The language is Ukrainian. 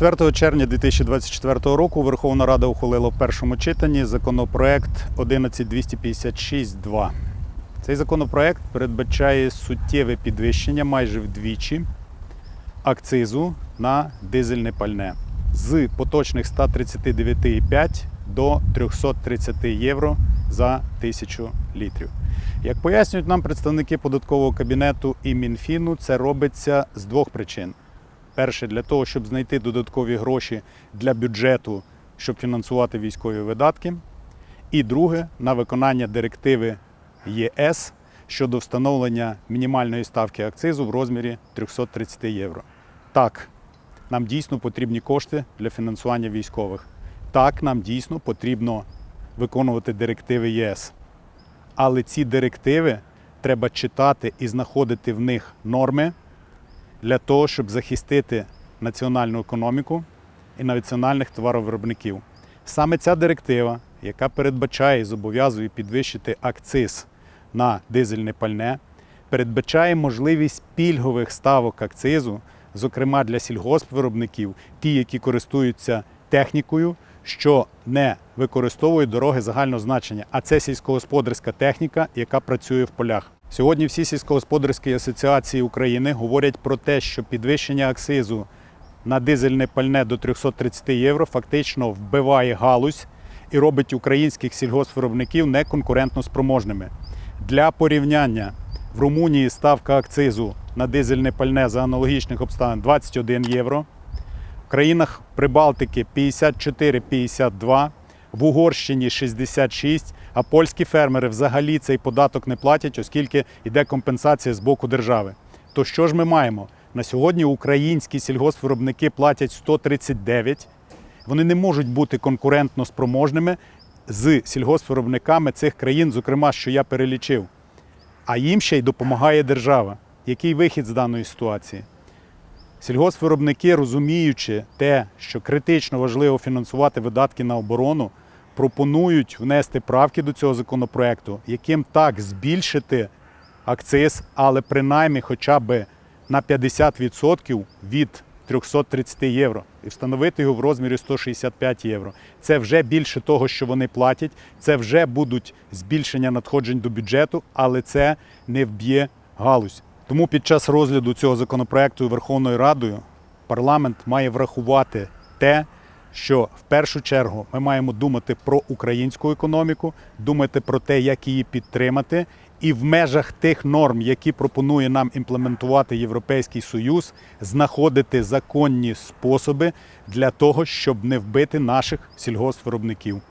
4 червня 2024 року Верховна Рада ухвалила в першому читанні законопроект 11256-2. Цей законопроект передбачає суттєве підвищення майже вдвічі акцизу на дизельне пальне з поточних 139,5 до 330 євро за тисячу літрів. Як пояснюють нам представники податкового кабінету і Мінфіну, це робиться з двох причин. Перше, для того, щоб знайти додаткові гроші для бюджету, щоб фінансувати військові видатки. І друге, на виконання директиви ЄС щодо встановлення мінімальної ставки акцизу в розмірі 330 євро. Так, нам дійсно потрібні кошти для фінансування військових. Так, нам дійсно потрібно виконувати директиви ЄС. Але ці директиви треба читати і знаходити в них норми для того, щоб захистити національну економіку і національних товаровиробників. Саме ця директива, яка передбачає і зобов'язує підвищити акциз на дизельне пальне, передбачає можливість пільгових ставок акцизу, зокрема для сільгоспвиробників, ті, які користуються технікою, що не використовує дороги загального значення, а це сільськогосподарська техніка, яка працює в полях. Сьогодні всі сільськогосподарські асоціації України говорять про те, що підвищення акцизу на дизельне пальне до 330 євро фактично вбиває галузь і робить українських сільгоспвиробників неконкурентно спроможними. Для порівняння в Румунії ставка акцизу на дизельне пальне за аналогічних обставин 21 євро. В країнах Прибалтики 54-52, в Угорщині 66, а польські фермери взагалі цей податок не платять, оскільки йде компенсація з боку держави. То що ж ми маємо? На сьогодні українські сільгоспвиробники платять 139. Вони не можуть бути конкурентно спроможними з сільгоспвиробниками цих країн, зокрема, що я перелічив. А їм ще й допомагає держава. Який вихід з даної ситуації? Сільгоспвиробники, розуміючи те, що критично важливо фінансувати видатки на оборону, пропонують внести правки до цього законопроекту, яким так збільшити акциз, але принаймні хоча б на 50% від 330 євро і встановити його в розмірі 165 євро. Це вже більше того, що вони платять. Це вже будуть збільшення надходжень до бюджету, але це не вб'є галузь. Тому під час розгляду цього законопроекту Верховною Радою парламент має врахувати те, що в першу чергу ми маємо думати про українську економіку, думати про те, як її підтримати, і в межах тих норм, які пропонує нам імплементувати Європейський Союз, знаходити законні способи для того, щоб не вбити наших сільгоспвиробників.